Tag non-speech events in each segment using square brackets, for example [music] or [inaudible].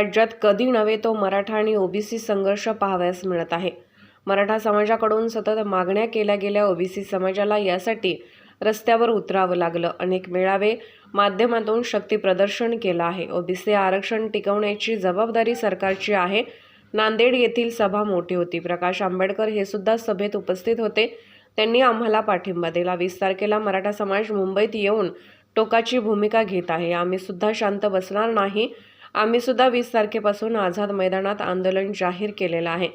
राज्यात कधी नव्हे तो मराठा आणि ओबीसी संघर्ष पाहावयास मिळत आहे. मराठा समाजाकडून सतत मागण्या केल्या गेल्या ओबीसी समाजाला यासाठी रस्त्यावर उतरावं लागलं. अनेक मेळावे माध्यमातून शक्ती प्रदर्शन केलं आहे. ओबीसी आरक्षण टिकवण्याची जबाबदारी सरकारची आहे. नांदेड येथील सभा मोठी होती. प्रकाश आंबेडकर हे सुद्धा सभेत उपस्थित होते. त्यांनी आम्हाला पाठिंबा दिला. वीस तारखेला मराठा समाज मुंबईत येऊन टोकाची भूमिका घेत आहे. आम्ही सुद्धा शांत बसणार नाही. आम्हीसुद्धा वीस तारखेपासून आझाद मैदानात आंदोलन जाहीर केलेलं आहे.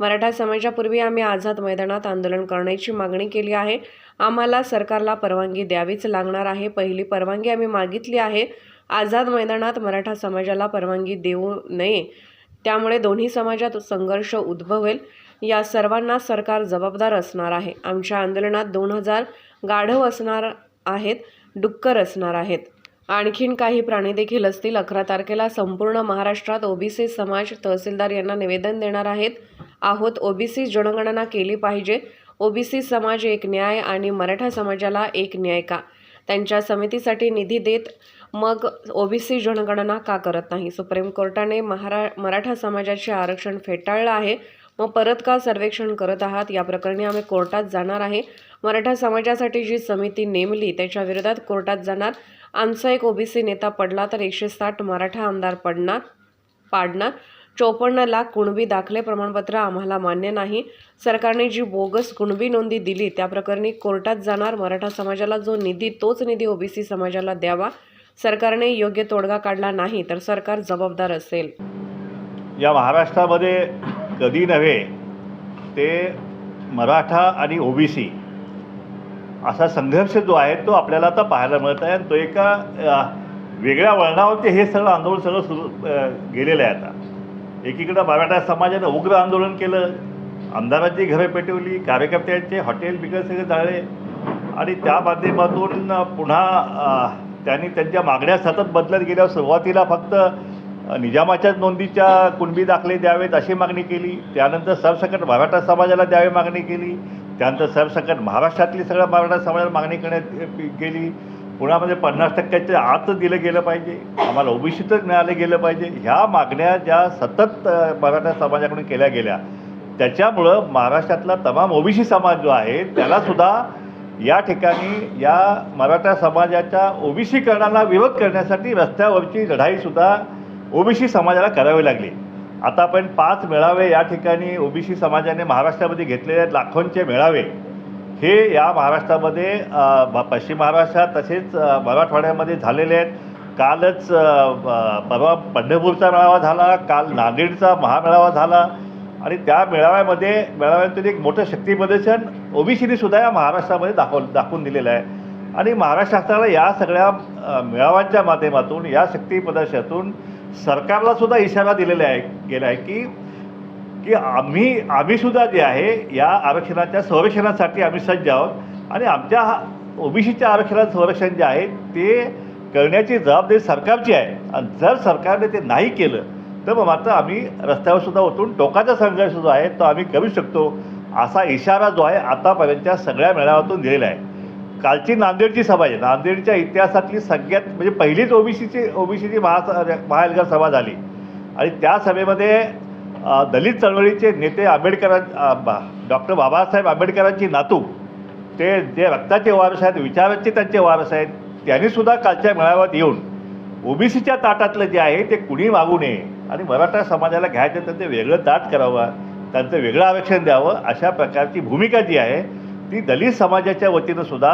मराठा समाजापूर्वी आम्ही आझाद मैदानात आंदोलन करण्याची मागणी केली आहे. आम्हाला सरकारला परवानगी द्यावीच लागणार आहे. पहिली परवानगी आम्ही मागितली आहे. आझाद मैदानात मराठा समाजाला परवानगी देऊ नये. त्यामुळे दोन्ही समाजात संघर्ष उद्भवेल. या सर्वांना सरकार जबाबदार असणार आहे. आमच्या आंदोलनात दोन हजार गाढव असणार आहेत डुक्कर असणार आहेत. आणखीन काही प्राणी देखील असतील. अकरा तारखेला संपूर्ण महाराष्ट्रात ओबीसी समाज तहसीलदार यांना निवेदन देणार आहेत. आहोत ओबीसी जनगणना केली पाहिजे. ओबीसी समाज एक न्याय आणि मराठा समाजाला एक न्याय का? त्यांच्या समितीसाठी निधी देत मग ओबीसी जनगणना का करत नाही? सुप्रीम कोर्टाने महारा मराठा समाजाचे आरक्षण फेटाळलं आहे. मग परत का सर्वेक्षण करत आहात? या प्रकरणी आम्ही कोर्टात जाणार आहे. मराठा समाजासाठी जी समिती नेमली त्याच्या विरोधात कोर्टात जाणार. आमचा एक ओबीसी नेता पडला तर एकशे साठ मराठा आमदार पडणार पाडणार. चोपन्न लाख कुणबी दाखले प्रमाणपत्र आम्हाला मान्य नाही. सरकारने जी बोगस कुणबी नोंदी दिली त्या प्रकरणी कोर्टात जाणार. मराठा समाजाला जो निधी तोच निधी ओबीसी समाजाला द्यावा. सरकारने योग्य तोडगा काढला नाही तर सरकार जबाबदार असेल. या महाराष्ट्रामध्ये कधी नव्हे ते मराठा आणि ओबीसी असा संघर्ष जो आहे तो आपल्याला आता पाहायला मिळत आहे. आणि तो एका वेगळ्या वळणावरती हे सगळं आंदोलन सगळं सुरू गेलेलं आहे आता. एकीकडं मराठा समाजानं उग्र आंदोलन केलं आमदारांची घरं पेटवली कार्यकर्त्यांचे हॉटेल बिकट सगळे जाळले आणि त्या माध्यमातून पुन्हा त्यांनी त्यांच्या मागण्या सतत बदलत गेल्यावर सुरुवातीला फक्त निजामाच्याच नोंदीच्या कुणबी दाखले द्यावेत अशी मागणी केली. त्यानंतर सरसकट मराठा समाजाला द्यावी मागणी केली. त्यानंतर सरसकट महाराष्ट्रातली सगळ्या मराठा समाजाला मागणी करण्यात गेली पुण्यामध्ये पन्नास टक्क्याच्या आत दिलं गेलं पाहिजे. आम्हाला ओबीसीतच मिळालं गेलं पाहिजे. ह्या मागण्या ज्या सतत मराठा समाजाकडून केल्या गेल्या त्याच्यामुळं महाराष्ट्रातला तमाम ओबीसी समाज जो आहे त्यालासुद्धा या ठिकाणी या मराठा समाजाच्या ओबीसीकरणाला विरोध करण्यासाठी रस्त्यावरची लढाईसुद्धा ओबीसी समाजाला करावी लागली. आता आपण पाच मेळावे या ठिकाणी ओबीसी समाजाने महाराष्ट्रामध्ये घेतलेले आहेत लाखोंचे मेळावे. हे या महाराष्ट्रामध्ये पश्चिम महाराष्ट्रात तसेच मराठवाड्यामध्ये झालेले आहेत. कालच ब- परवा पंढरपूरचा मेळावा झाला काल नांदेडचा महामेळावा झाला आणि त्या मेळाव्यामध्ये मेळाव्यातून एक मोठं शक्तीप्रदर्शन ओबीसीने सुद्धा या महाराष्ट्रामध्ये दाखव दाखवून दिलेलं आहे. आणि महाराष्ट्र शासनाला या सगळ्या मेळाव्यांच्या माध्यमातून या शक्तीप्रदर्शनातून सरकारला सुद्धा इशारा दिलेला आहे गेला आहे की की आम्ही आम्हीसुद्धा जे आहे या आरक्षणाच्या संरक्षणासाठी आम्ही सज्ज आहोत. आणि आमच्या हा ओबीसीच्या आरक्षणाचं संरक्षण जे आहे ते करण्याची जबाबदारी सरकारची आहे. आणि जर सरकारने ते नाही केलं तर मग मात्र आम्ही रस्त्यावर सुद्धा उतरून टोकाचा संघर्ष जो आहे तो आम्ही करू शकतो. असा इशारा जो आहे आतापर्यंतच्या सगळ्या मेळाव्यातून दिलेला आहे. कालची नांदेडची सभा आहे. नांदेडच्या इतिहासातली सगळ्यात म्हणजे पहिलीच ओबीसीची ओबीसीची महा महाएल्गार सभा झाली. आणि त्या सभेमध्ये दलित चळवळीचे नेते आंबेडकरां डॉक्टर बाबासाहेब आंबेडकरांची नातू ते जे रक्ताचे वारस आहेत विचारांचे त्यांचे वारस आहेत त्यांनीसुद्धा कालच्या मेळाव्यात येऊन ओबीसीच्या ताटातलं जे आहे ते कुणी मागू नये. आणि मराठा समाजाला घ्यायचं तर ते वेगळं ताट करावं त्यांचं वेगळं आरक्षण द्यावं अशा प्रकारची भूमिका जी आहे ती दलित समाजाच्या वतीनं सुद्धा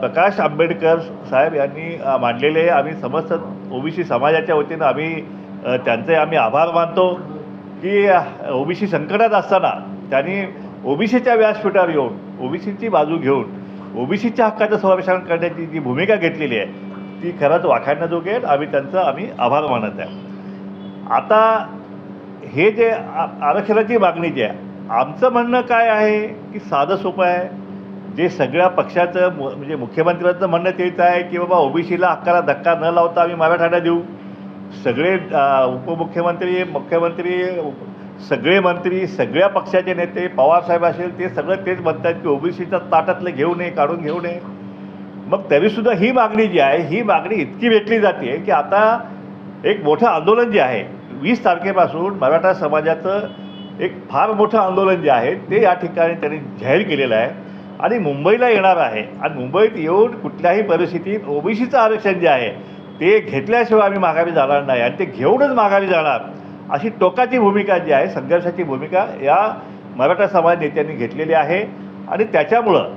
प्रकाश आंबेडकर साहेब यांनी मांडलेले आहे. आम्ही समस्त ओबीसी समाजाच्या वतीनं आम्ही त्यांचे आम्ही आभार मानतो की ओबीसी संकटात असताना त्यांनी ओबीसीच्या व्यासपीठावर येऊन ओबीसीची बाजू घेऊन ओबीसीच्या हक्काचं संरक्षण करण्याची जी भूमिका घेतलेली आहे ती खरंच वाखाणण्याजोगे आहे. आम्ही त्यांचा आम्ही आभार मानत आहे आता हे जे आ- आरक्षणाची मागणी जी आहे आमचं म्हणणं काय आहे की साधं सोपं आहे. जे सगळ्या पक्षाचं म्हणजे मुख्यमंत्र्यांचं म्हणणं तेच आहे की बाबा ओबीसीला हक्काला धक्का न लावता आम्ही मराठ्याला देऊ. सगळे उपमुख्यमंत्री मुख्यमंत्री सगळे मंत्री सगळ्या पक्षाचे नेते पवारसाहेब असेल ते सगळं तेच म्हणतात की ओबीसीच्या ताटातलं घेऊ नये काढून घेऊ नये. मग तरीसुद्धा ही मागणी जी आहे ही मागणी इतकी भेटली जाते की आता एक मोठं आंदोलन जे आहे वीस तारखेपासून मराठा समाजाचं एक फार मोठं आंदोलन जे आहे ते या ठिकाणी त्यांनी जाहीर केलेलं आहे. आणि मुंबईला येणार आहे. आणि मुंबईत येऊन कुठल्याही परिस्थितीत ओबीसीचं आरक्षण जे आहे ते घेतल्याशिवाय आम्ही माघारी जाणार नाही. आणि ते घेऊनच माघारी जाणार. अशी टोकाची भूमिका जी आहे संघर्षाची भूमिका या मराठा समाज नेत्यांनी घेतलेली आहे. आणि त्याच्यामुळं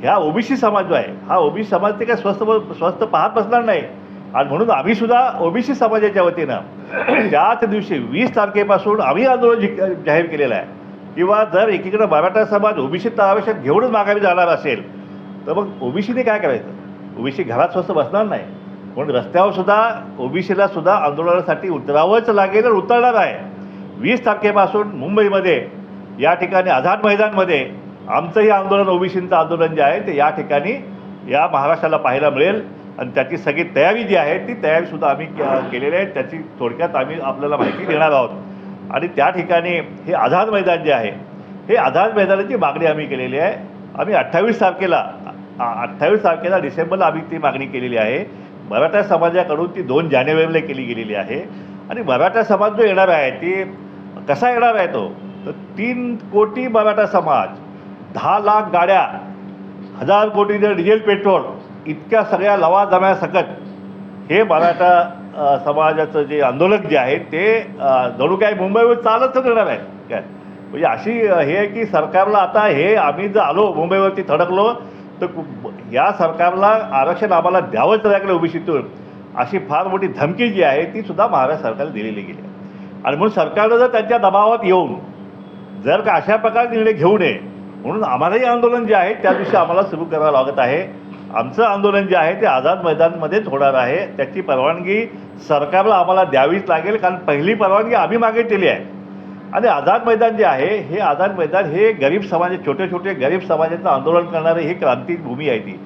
ह्या ओबीसी समाज जो आहे हा ओबीसी समाज ते काय स्वस्त स्वस्त पाहत बसणार नाही. आणि म्हणून आम्हीसुद्धा ओबीसी समाजाच्या वतीनं [coughs] त्याच दिवशी वीस तारखेपासून आम्ही आंदोलन जाहीर केलेलं आहे. किंवा जर एकीकडे मराठा समाज ओबीसीचं आरक्षण घेऊनच मागावी जाणार असेल तर मग ओबीसीने काय करायचं? ओबीसी घरात स्वस्त बसणार नाही. म्हणून रस्त्यावर सुद्धा ओबीसीला सुद्धा आंदोलनासाठी उतरावंच लागेल उतरणार आहे. वीस तारखेपासून मुंबईमध्ये या ठिकाणी आझाद मैदानमध्ये आमचं हे आंदोलन ओबीसींचं आंदोलन जे आहे ते या ठिकाणी या महाराष्ट्राला पाहायला मिळेल. आणि त्याची सगळी तयारी जी आहे ती तयारीसुद्धा आम्ही के- केलेली आहे. त्याची थोडक्यात आम्ही आपल्याला माहिती देणार आहोत. आणि त्या ठिकाणी हे आझाद मैदान जे आहे हे आझाद मैदानाची मागणी आम्ही केलेली आहे. आम्ही अठ्ठावीस तारखेला अठ्ठावीस तारखेला डिसेंबरला आम्ही ती मागणी केलेली आहे. मराठा समाजाकडून ती दोन जानेवारीला केली गेलेली आहे. आणि मराठा समाज जो येणार आहे ती कसा येणार आहे तो? तर तीन कोटी मराठा समाज दहा लाख गाड्या हजार कोटीचं डिझेल पेट्रोल इतक्या सगळ्या लवाजम्यासकट हे मराठा समाजाचं जे आंदोलक जे आहे ते जणू काय मुंबईवर चालत येणार आहे काय? म्हणजे अशी हे आहे की सरकारला आता हे आम्ही जर आलो मुंबईवरती थडकलो तर कु- या सरकारला आरक्षण आम्हाला द्यावंच लागलं ओबीसीतून अशी फार मोठी धमकी जी आहे ती सुद्धा महाराष्ट्र सरकारला दिलेली गेली आहे. आणि म्हणून सरकारनं जर त्यांच्या दबावात येऊन जर का अशा प्रकारे निर्णय घेऊ नये म्हणून आम्हालाही आंदोलन जे आहे त्या दिवशी आम्हाला सुरू करावं लागत आहे. आमचं आंदोलन जे आहे ते आझाद मैदानमध्येच होणार आहे. त्याची परवानगी सरकारला आम्हाला द्यावीच लागेल कारण पहिली परवानगी आम्ही मागितलेली आहे. आणि आझाद मैदान जे आहे हे आझाद मैदान हे गरीब समाज छोटे छोटे गरीब समाजाचं आंदोलन करणारे ही क्रांती भूमी आहे ती.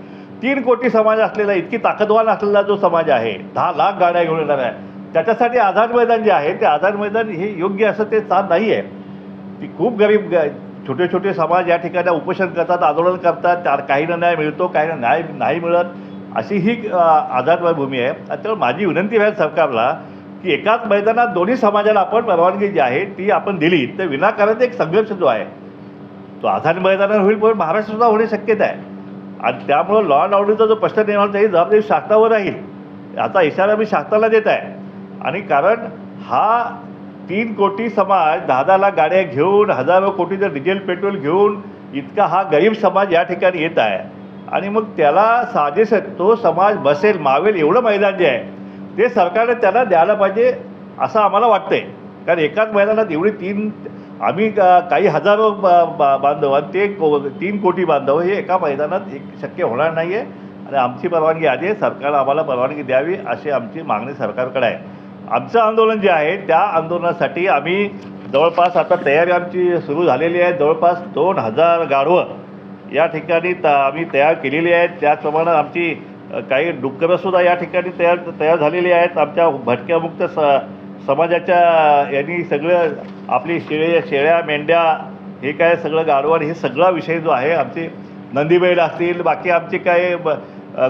तीन कोटी समाज असलेला इतकी ताकदवान असलेला जो समाज आहे दहा लाख गाड्या घेऊन येणार आहे. त्याच्यासाठी आझाद मैदान जे आहे ते आझाद मैदान हे योग्य असं ते स्थान नाही आहे. ती खूप गरीब ग छोटे छोटे समाज या ठिकाणी उपोषण करतात आंदोलन करतात त्या काहींना न्याय मिळतो काहींना न्याय नाही मिळत अशी ही अ, भूमी आहे. त्यामुळे माझी विनंती आहे सरकारला की एकाच मैदानात दोन्ही समाजाला आपण परवानगी जी आहे ती आपण दिली तर विनाकारण एक संघर्ष जो आहे तो आझाद मैदानावर होईल पण महाराष्ट्रसुद्धा होणे शक्यता आहे. आणि त्यामुळं लॉ अँड ऑर्डरचा जो प्रश्न निर्माण होता ही जबाबदारी शासनावर राहील. याचा इशारा मी शासनाला देत आहे. आणि कारण हा तीन कोटी समाज दहा दहा लाख गाड्या घेऊन हजारो कोटीचं डिझेल पेट्रोल घेऊन इतका हा गरीब समाज या ठिकाणी येत आहे. आणि मग त्याला साजेस तो समाज बसेल मावेल एवढं मैदान जे आहे ते सरकारने त्याला द्यायला पाहिजे असं आम्हाला वाटतंय. कारण एकाच मैदानात एवढी तीन आम्ही काही हजारो बांधव आणि ते को तीन कोटी बांधव हे एका मैदानात एक शक्य होणार नाही आहे आणि आमची परवानगी आधी आहे सरकारला आम्हाला परवानगी द्यावी अशी आमची मागणी सरकारकडे आहे. आमचं आंदोलन जे आहे त्या आंदोलनासाठी आम्ही जवळपास आता तयारी आमची सुरू झालेली आहे. जवळपास दोन हजार गाढवं या ठिकाणी त आम्ही तयार केलेली आहेत. त्याचप्रमाणे आमची काही डुक्करंसुद्धा या ठिकाणी तयार तयार झालेली आहेत. आमच्या भटक्यामुक्त स समाजाच्या यांनी सगळं आपली शेळे शेळ्या मेंढ्या हे काय सगळं गाढवण हे सगळा विषय जो आहे आमचे नंदीबैल असतील बाकी आमचे काय ब- अ,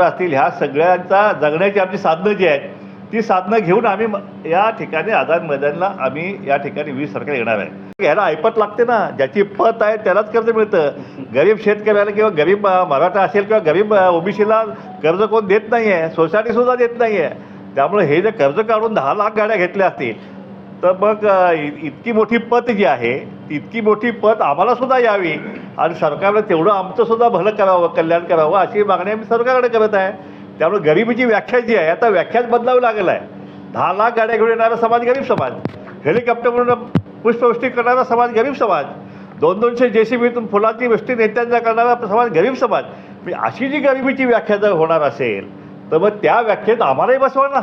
असतील ह्या सगळ्यांचा जगण्याची आमची साधनं जी आहेत ती साधनं घेऊन आम्ही या ठिकाणी आझाद मैदानला आम्ही या ठिकाणी वीज सरकार येणार आहे. ह्याला ऐपत लागते ना ज्याची पत आहे त्यालाच कर्ज मिळतं. गरीब शेतकऱ्याला किंवा गरीब मराठा असेल किंवा गरीब ओबीसीला कर्ज कोण देत नाही आहे सोसायटीसुद्धा देत नाही आहे त्यामुळे हे जे कर्ज काढून दहा लाख गाड्या घेतल्या असतील तर मग इतकी मोठी पत जी आहे ती इतकी मोठी पत आम्हाला सुद्धा यावी. आणि सरकारनं तेवढं आमचं सुद्धा भलं करावं कल्याण करावं अशी मागणी आम्ही सरकारकडे करत आहे. त्यामुळे गरिबीची व्याख्या जी आहे आता व्याख्याच बदलावी लागेल आहे दहा लाख गाड्या घेऊन येणारा समाज गरीब समाज. हेलिकॉप्टरवरून पुष्पवृष्टी करणारा समाज गरीब समाज. दोन दोनशे जे सी बीतून फुलांची वृष्टी नेत्यांचा करणारा समाज गरीब समाज. म्हणजे अशी जी गरिबीची व्याख्या जर होणार असेल तर मग त्या व्याख्येत आम्हालाही बसवा ना.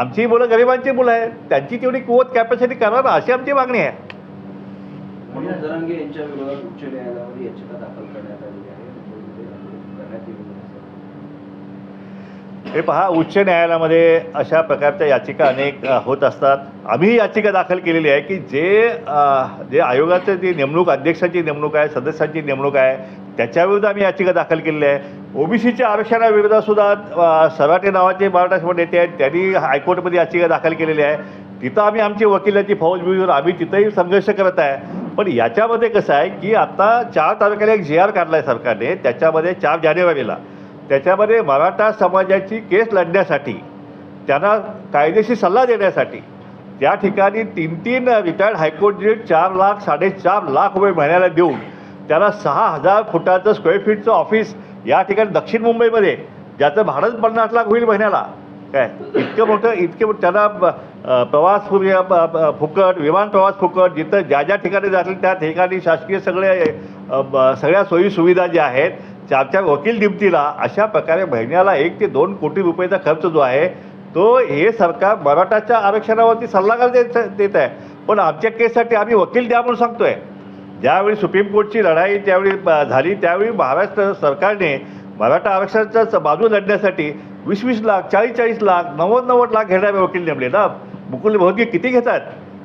आमची मुलं गरिबांची मुलं आहेत. त्यांची तेवढी कुवत कॅपॅसिटी करा ना अशी आमची मागणी आहे म्हणून जरांगे यांच्या विरोधात उच्च न्यायालयामध्ये याचिका दाखल करण्यात आलेली आहे मुंबईमध्ये आंदोलन करण्यात येईल असं. हे पहा उच्च न्यायालयामध्ये अशा प्रकारच्या याचिका अनेक होत असतात. आम्ही याचिका दाखल केलेली आहे की जे जे आयोगाचं जी नेमणूक अध्यक्षाची नेमणूक आहे सदस्यांची नेमणूक आहे त्याच्याविरुद्ध आम्ही याचिका दाखल केलेली आहे. ओबीसीच्या आरक्षणाविरोधातसुद्धा सराटे नावाचे मराठा नेते आहेत त्यांनी हायकोर्टमध्ये याचिका दाखल केलेली आहे. तिथं आम्ही आमची वकिलाची फौज मिळून आम्ही तिथंही संघर्ष करत आहे. पण याच्यामध्ये कसं आहे की आता चार तारखेला एक जी आर काढला आहे सरकारने त्याच्यामध्ये चार जानेवारीला. त्याच्यामध्ये मराठा समाजाची केस लढण्यासाठी त्यांना कायदेशीर सल्ला देण्यासाठी त्या ठिकाणी तीन तीन रिटायर्ड हायकोर्ट जज चार लाख साडेचार लाख रुपये महिन्याला देऊन त्याला सहा हजार फुटाचं स्क्वेअर फीटचं ऑफिस या ठिकाणी दक्षिण मुंबईमध्ये ज्याचं भाडंच पन्नास लाख होईल महिन्याला. काय? इतकं मोठं इतकं त्यांना प्रवास फुकट विमान प्रवास फुकट जिथं ज्या ज्या ठिकाणी जातील त्या ठिकाणी शासकीय सगळे ब- सगळ्या सोयी सुविधा ज्या आहेत चार चार वकील दिमतीला अशा प्रकारे महिन्याला एक ते दोन कोटी रुपयाचा खर्च जो आहे तो हे सरकार मराठाच्या आरक्षणावरती सल्लागार देत देत आहे. पण आमच्या केससाठी आम्ही वकील द्या म्हणून सांगतोय. ज्यावेळी सुप्रीम कोर्टची लढाई त्यावेळी झाली त्यावेळी महाराष्ट्र सरकारने मराठा आरक्षणाच्या बाजू लढण्यासाठी वीस वीस लाख चाळीस चाळीस लाख नव्वद नव्वद लाख घेणारे वकील नेमले. ना मुकुल भोगी किती घेतात?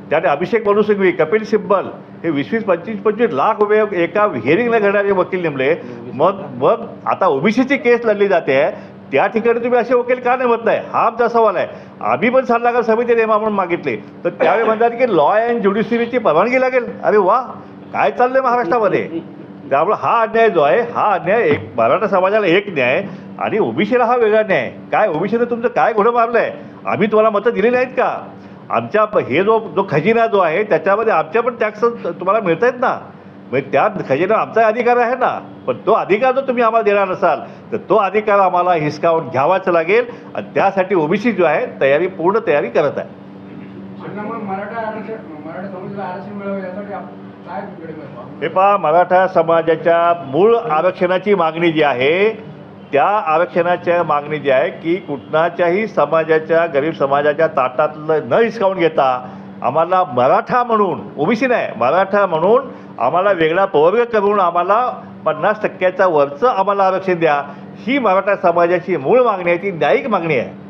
त्याने अभिषेक मनुसिंघवी कपिल सिब्बल हे वीस वीस पंचवीस पंचवीस लाख रुपये एका हिअरिंगला घेणारे वकील नेमले. मग मग आता ओबीसीची केस लढली जाते. त्या ठिकाणी तुम्ही असे वकील का नाही नाही? हा आमचा सवाल आहे. आम्ही पण सल्लागार समिती नेमा म्हणून मागितले. तर त्यावेळी म्हणतात की लॉ अँड ज्युडिशरीची परवानगी लागेल. अरे वा काय चाललंय महाराष्ट्रामध्ये? त्यामुळे हा अन्याय जो आहे हा अन्याय एक मराठा समाजाला एक न्याय आणि ओबीसीला हा वेगळा न्याय. काय ओबीसीने तुमचं काय घोडं मारलं आहे आम्ही तुम्हाला मतं दिली नाहीत का? आमच्या हे जो जो खजिना जो आहे त्याच्यामध्ये आमच्या पण टॅक्स तुम्हाला मिळत आहेत ना? म्हणजे त्या खजिना आमचा अधिकार आहे ना? पण तो अधिकार जर तुम्ही आम्हाला देणार नसाल तर तो अधिकार आम्हाला हिसकावून घ्यावाच लागेल आणि त्यासाठी ओबीसी जो आहे तयारी पूर्ण तयारी करत आहे? हे पहा मराठा समाजाच्या मूळ आरक्षणाची मागणी जी आहे त्या आरक्षणाच्या मागणी जी आहे की कुठणाच्याही समाजाच्या गरीब समाजाच्या ताटातलं न हिसकावून घेता आम्हाला मराठा म्हणून ओबीसी नाही मराठा म्हणून आम्हाला वेगळा प्रवर्ग करून आम्हाला पन्नास टक्क्याचा वरचं आम्हाला आरक्षण द्या. ही मराठा समाजाची मूळ मागणी आहे ती न्यायिक मागणी आहे.